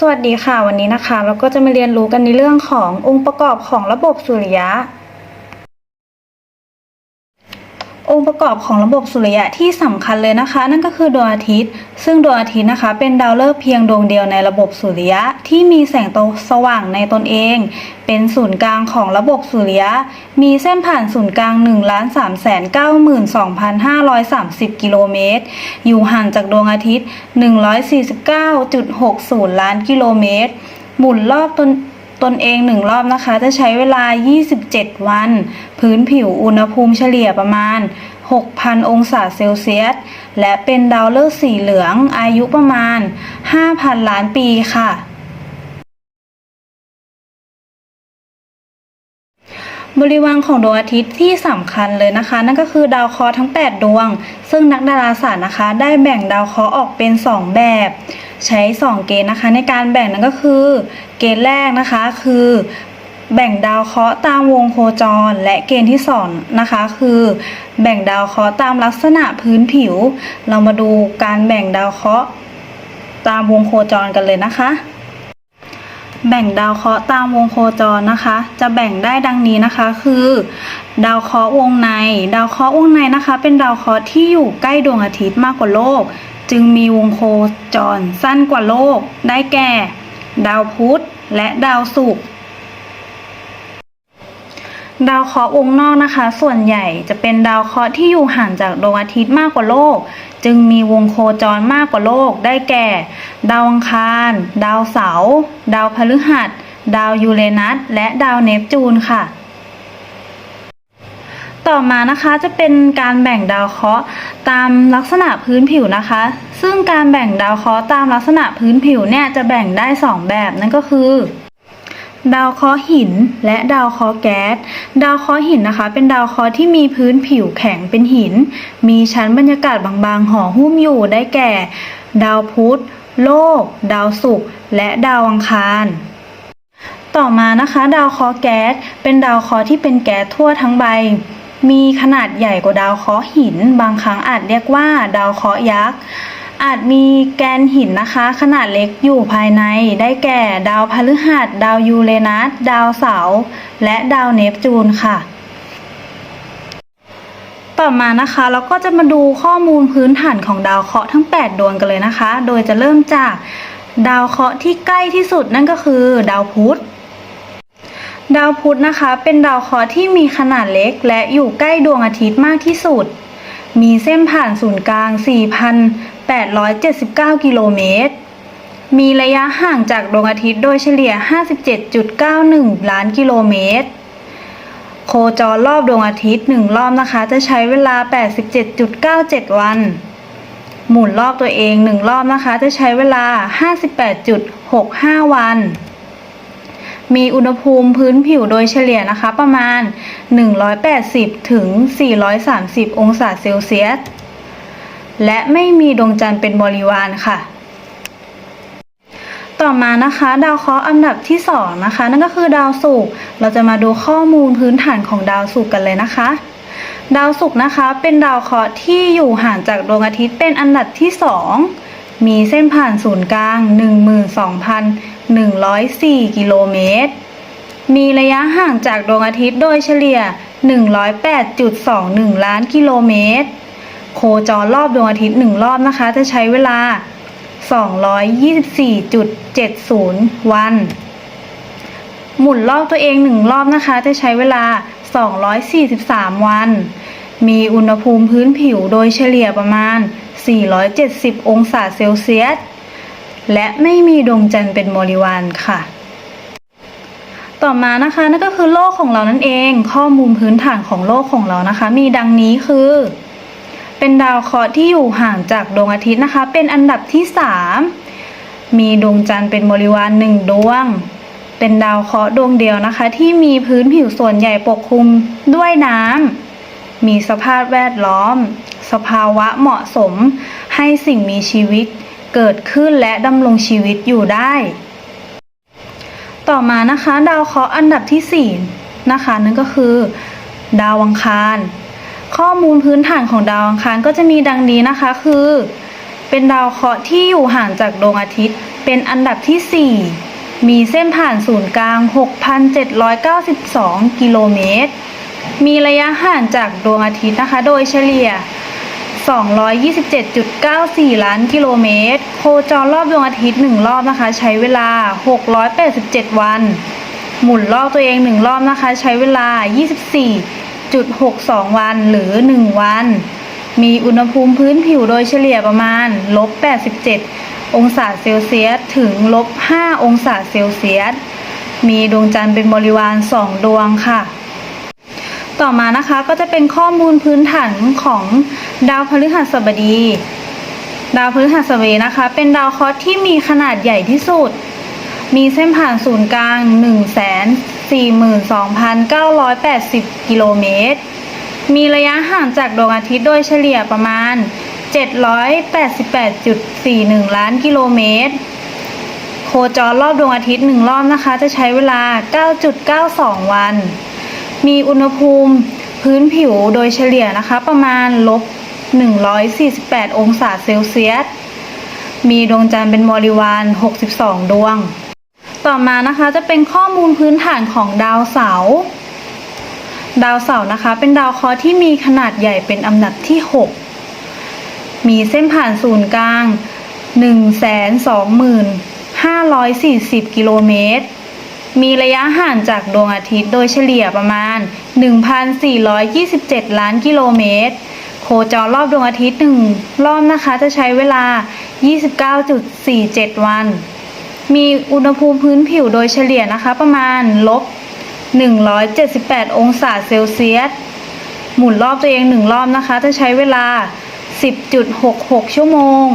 สวัสดีค่ะวันนี้นะคะ เราก็จะมาเรียนรู้กันในเรื่องขององค์ประกอบของระบบสุริยะ องค์ประกอบของระบบสุริยะที่สำคัญเลยนะคะ นั่นก็คือดวงอาทิตย์ ซึ่งดวงอาทิตย์นะคะ เป็นดาวฤกษ์เพียงดวงเดียวในระบบสุริยะที่มีแสงสว่างในตนเอง เป็นศูนย์กลางของระบบสุริยะ มีเส้นผ่านศูนย์กลาง 1 3 9 2 5 3 0 กิโลเมตร อยู่ห่างจากดวงอาทิตย์ 149.60 ล้านกิโลเมตรหมุนรอบตน ตนเองหนึ่งรอบนะคะ จะใช้เวลา 27 วัน พื้นผิวอุณหภูมิเฉลี่ยประมาณ 6,000 องศาเซลเซียส และเป็นดาวฤกษ์สีเหลืองอายุประมาณ 5,000 ล้านปีค่ะ บริวารของดวงอาทิตย์ที่สำคัญเลยนะคะ นั่นก็คือดาวเคราะห์ทั้ง 8 ดวง ซึ่งนักดาราศาสตร์นะคะ ได้แบ่งดาวเคราะห์ออกเป็น 2 แบบ ใช้ 2 เกณฑ์นะคะ ในการแบ่งนั่นก็คือ เกณฑ์แรกนะคะคือแบ่งดาวเคราะห์ตามวงโคจร และเกณฑ์ที่สองนะคะ คือ แบ่งดาวเคราะห์ตามลักษณะพื้นผิว เรามาดูการแบ่งดาวเคราะห์ตามวงโคจรกันเลยนะคะ แบ่งดาวเคราะห์ตามวงโคจรนะคะ จะแบ่งได้ดังนี้นะคะ คือ ดาวเคราะห์วงใน ดาวเคราะห์วงในนะคะ เป็นดาวเคราะห์ที่อยู่ใกล้ดวงอาทิตย์มากกว่าโลก จึงมีวงโคจรสั้นกว่าโลก ได้แก่ ดาวพุธและดาวศุกร์ ดาวเคราะห์วงนอกนะคะ ส่วนใหญ่จะเป็นดาวเคราะห์ที่อยู่ห่างจากดวงอาทิตย์มากกว่าโลก จึงมีวงโคจรมากกว่าโลก ได้แก่ ดาวอังคาร ดาวเสาร์ดาวพฤหัส ดาวยูเรนัส และดาวเนปจูนค่ะ ต่อมานะคะจะเป็นการแบ่งดาวเคราะห์ตามลักษณะพื้นผิวนะคะ ซึ่งการแบ่งดาวเคราะห์ตามลักษณะพื้นผิวเนี่ยจะแบ่งได้สองแบบนั่นก็คือ ดาวเคราะห์หินและดาวเคราะห์แก๊ส ดาวเคราะห์หินนะคะ เป็นดาวเคราะห์ที่มีพื้นผิวแข็งเป็นหิน มีชั้นบรรยากาศบางๆห่อหุ้มอยู่ได้แก่ ดาวพุธ โลก ดาวศุกร์และดาวอังคาร ต่อมานะคะ ดาวเคราะห์แก๊ส เป็นดาวเคราะห์ที่เป็นแก๊สทั่วทั้งใบ มีขนาดใหญ่กว่าดาวเคราะห์หิน บางครั้งอาจเรียกว่า ดาวเคราะห์ยักษ์ อาจมีแกนหินนะคะ ขนาดเล็กอยู่ภายใน ได้แก่ดาวพฤหัส ดาวยูเรนัส ดาวเสาร์และดาวเนปจูนค่ะ ต่อมานะคะเราก็จะมาดูข้อมูลพื้นฐานของดาวเคราะห์ทั้ง 8 ดวงกันเลยนะคะ โดยจะเริ่มจากดาวเคราะห์ที่ใกล้ที่สุดนั่นก็คือดาวพุธดาวพุธนะคะ เป็นดาวเคราะห์ที่มีขนาดเล็ก และอยู่ใกล้ดวงอาทิตย์มากที่สุด มีเส้นผ่านศูนย์กลาง 879 กิโลเมตร มีระยะห่างจากดวงอาทิตย์โดยเฉลี่ย 57.91 ล้านกิโลเมตร โคจรรอบดวงอาทิตย์หนึ่งรอบนะคะ จะใช้เวลา 87.97 วัน หมุนรอบตัวเองหนึ่งรอบนะคะ จะใช้เวลา 58.65 วันมีอุณหภูมิพื้นผิวโดยเฉลี่ยนะคะประมาณ 180 ถึง 430 องศาเซลเซียส และไม่มีดวงจันทร์เป็นบริวารค่ะ ต่อมานะคะ ดาวเคราะห์อันดับที่สองนะคะ นั่นก็คือดาวศุกร์เราจะมาดูข้อมูลพื้นฐานของดาวศุกร์กันเลยนะคะ ดาวศุกร์นะคะ เป็นดาวเคราะห์ที่อยู่ห่างจากดวงอาทิตย์เป็นอันดับที่สองมีเส้นผ่านศูนย์กลาง 12,104 กิโลเมตรมีระยะห่างจากดวงอาทิตย์โดยเฉลี่ย 108.21 ล้านกิโลเมตร โคจรรอบดวงอาทิตย์หนึ่งรอบนะคะ จะใช้เวลา 224.70 วัน หมุนรอบตัวเองหนึ่งรอบนะคะ จะใช้เวลา 243 วัน มีอุณหภูมิพื้นผิวโดยเฉลี่ยประมาณ 470 องศาเซลเซียส และไม่มีดวงจันทร์เป็นบริวารค่ะต่อมานะคะนั่นก็คือโลกของเรานั่นเอง ข้อมูลพื้นฐานของโลกของเรานะคะ มีดังนี้คือ เป็นดาวเคราะห์ที่อยู่ห่างจากดวงอาทิตย์นะคะ เป็นอันดับที่ 3 มีดวงจันทร์เป็นบริวารหนึ่งดวง เป็นดาวเคราะห์ดวงเดียวนะคะ ที่มีพื้นผิวส่วนใหญ่ปกคลุมด้วยน้ำมีสภาพแวดล้อม สภาวะเหมาะสม ให้สิ่งมีชีวิตเกิดขึ้นและดำรงชีวิตอยู่ได้ ต่อมานะคะ ดาวเคราะห์อันดับที่4นะคะนั่นก็คือ ดาวอังคาร ข้อมูลพื้นฐานของดาวอังคารก็จะมีดังนี้นะคะคือ เป็นดาวเคราะห์ที่อยู่ห่างจากดวงอาทิตย์ เป็นอันดับที่ 4 มีเส้นผ่านศูนย์กลาง 6,792 กิโลเมตร มีระยะห่างจากดวงอาทิตย์นะคะ โดยเฉลี่ย 227.94 ล้านกิโลเมตร โคจรรอบดวงอาทิตย์หนึ่งรอบนะคะ ใช้เวลา 687 วัน หมุนรอบตัวเองหนึ่งรอบนะคะ ใช้เวลา 24 24.62 วันหรือ 1 วัน มีอุณหภูมิพื้นผิวโดยเฉลี่ยประมาณลบ87 องศาเซลเซียสถึงลบ5องศาเซลเซียส มีดวงจันทร์เป็นบริวาร 2 ดวงค่ะ ต่อมานะคะก็จะเป็นข้อมูลพื้นฐานของดาวพฤหัสบดี ดาวพฤหัสบดีนะคะ เป็นดาวเคราะห์ที่มีขนาดใหญ่ที่สุด มีเส้นผ่านศูนย์กลาง 42,980 กิโลเมตร มีระยะห่างจากดวงอาทิตย์โดยเฉลี่ยประมาณ 788.41 ล้านกิโลเมตร โคจรรอบดวงอาทิตย์หนึ่งรอบนะคะ จะใช้เวลา 9.92 วัน มีอุณหภูมิพื้นผิวโดยเฉลี่ยนะคะประมาณลบ 148 องศาเซลเซียส มีดวงจันทร์เป็นบริวาร 62 ดวง ต่อมานะคะจะเป็นข้อมูลพื้นฐานของดาวเสาร์ดาวเสาร์นะคะ เป็นดาวเคราะห์ที่มีขนาดใหญ่เป็นอันดับที่ 6 มีเส้นผ่านศูนย์กลาง 125,540 กิโลเมตร มีระยะห่างจากดวงอาทิตย์โดยเฉลี่ยประมาณ 1,427 ล้านกิโลเมตร โคจรรอบดวงอาทิตย์หนึ่งรอบนะคะจะใช้เวลา 29.47 วัน มีอุณหภูมิพื้นผิวโดยเฉลี่ยนะคะประมาณลบ 178 องศาเซลเซียส หมุนรอบตัวเองหนึ่งรอบนะคะ จะใช้เวลา 10.66 ชั่วโมง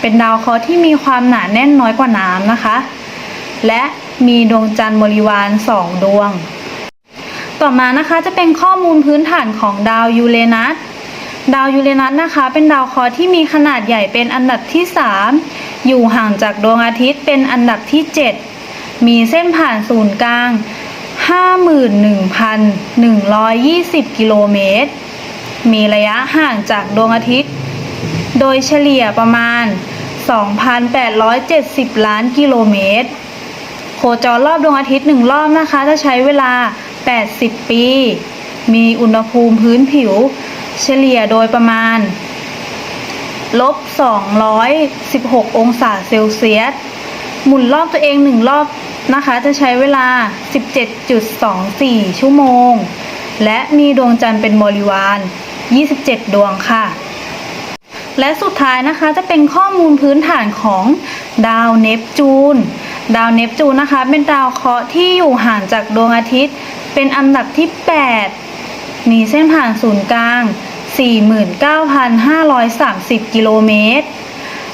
เป็นดาวเคราะห์ที่มีความหนาแน่นน้อยกว่าน้ำนะคะ และมีดวงจันทร์บริวารสองดวง ต่อมานะคะจะเป็นข้อมูลพื้นฐานของดาวยูเรนัส ดาวยูเรนัสนะคะ เป็นดาวเคราะห์ที่มีขนาดใหญ่เป็นอันดับที่ 3 อยู่ห่างจากดวงอาทิตย์เป็นอันดับที่ 7 มีเส้นผ่านศูนย์กลาง 51,120 กิโลเมตร มีระยะห่างจากดวงอาทิตย์ โดยเฉลี่ยประมาณ 2,870 ล้านกิโลเมตร โคจรรอบดวงอาทิตย์หนึ่งรอบนะคะ จะใช้เวลา 80 ปี มีอุณหภูมิพื้นผิว เฉลี่ยโดยประมาณ ลบ 216 องศาเซลเซียส หมุนรอบตัวเองหนึ่งรอบนะคะ จะใช้เวลา 17.24 ชั่วโมง และมีดวงจันทร์เป็นบริวาร 27 ดวงค่ะ และสุดท้ายนะคะจะเป็นข้อมูลพื้นฐานของดาวเนปจูน ดาวเนปจูนนะคะ เป็นดาวเคราะห์ที่อยู่ห่างจากดวงอาทิตย์ เป็นอันดับที่ 8 มีเส้นผ่านศูนย์กลาง 49,530 กิโลเมตร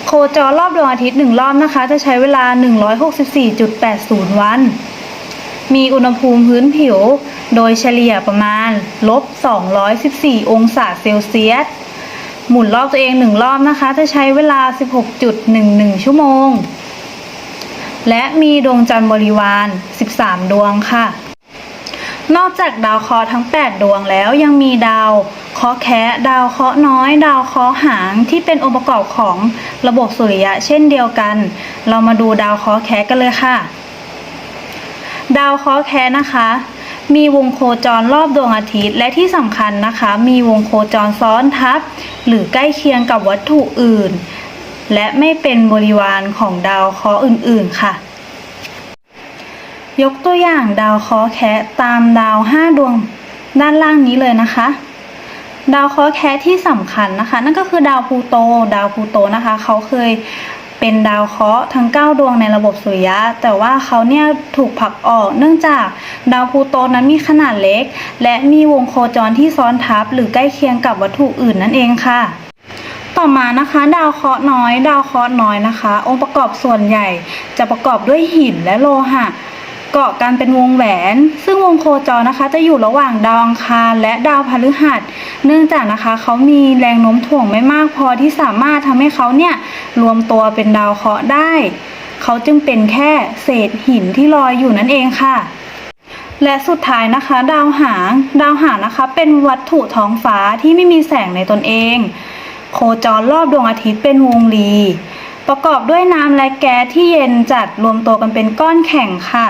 โคจรรอบดวงอาทิตย์หนึ่งรอบนะคะ จะใช้เวลา 164.80 วัน มีอุณหภูมิพื้นผิว โดยเฉลี่ยประมาณลบ 214 องศาเซลเซียส หมุนรอบตัวเองหนึ่งรอบนะคะ จะใช้เวลา 16.11 ชั่วโมง และมีดวงจันทร์บริวาร 13 ดวงค่ะ นอกจากดาวเคราะห์ทั้ง 8 ดวงแล้วยังมีดาวเคราะห์แคะดาวเคราะห์น้อย ดาวเคราะห์หางที่เป็นองค์ประกอบของระบบสุริยะเช่นเดียวกัน เรามาดูดาวเคราะห์แคะกันเลยค่ะ ดาวเคราะห์แคะนะคะ มีวงโคจรรอบดวงอาทิตย์ และที่สำคัญนะคะ มีวงโคจรซ้อนทับ หรือใกล้เคียงกับวัตถุอื่น และไม่เป็นบริวารของดาวเคราะห์อื่น ๆ ค่ะ ยกตัวอย่างดาวเคราะห์แคะตามดาว 5 ดวงด้านล่างนี้เลยนะคะ ดาวเคราะห์แคะที่สำคัญนะคะ นั่นก็คือดาวพลูโต ดาวพลูโตนะคะ เขาเคยเป็นดาวเคราะห์ทั้ง 9 ดวงในระบบสุริยะ แต่ว่าเขาเนี่ยถูกผลักออกเนื่องจากดาวพลูโตนั้นมีขนาดเล็ก และมีวงโคจรที่ซ้อนทับ หรือใกล้เคียงกับวัตถุอื่นนั่นเองค่ะ ต่อมานะคะ ดาวเคราะห์น้อย ดาวเคราะห์น้อยนะคะ องค์ประกอบส่วนใหญ่จะประกอบด้วยหินและโลหะ เกาะกันเป็นวงแหวน ซึ่งวงโคจรนะคะ จะอยู่ระหว่างดาวอังคารและดาวพฤหัส เนื่องจากนะคะเขามีแรงโน้มถ่วงไม่มากพอที่สามารถทำให้เขาเนี่ยรวมตัวเป็นดาวเคราะห์ได้ เขาจึงเป็นแค่เศษหินที่ลอยอยู่นั่นเองค่ะและสุดท้ายนะคะ ดาวหาง ดาวหางนะคะ เป็นวัตถุท้องฟ้าที่ไม่มีแสงในตนเอง โคจรรอบดวงอาทิตย์เป็นวงรี ประกอบด้วยน้ำและแก๊สที่เย็นจัดรวมตัวกันเป็นก้อนแข็งค่ะ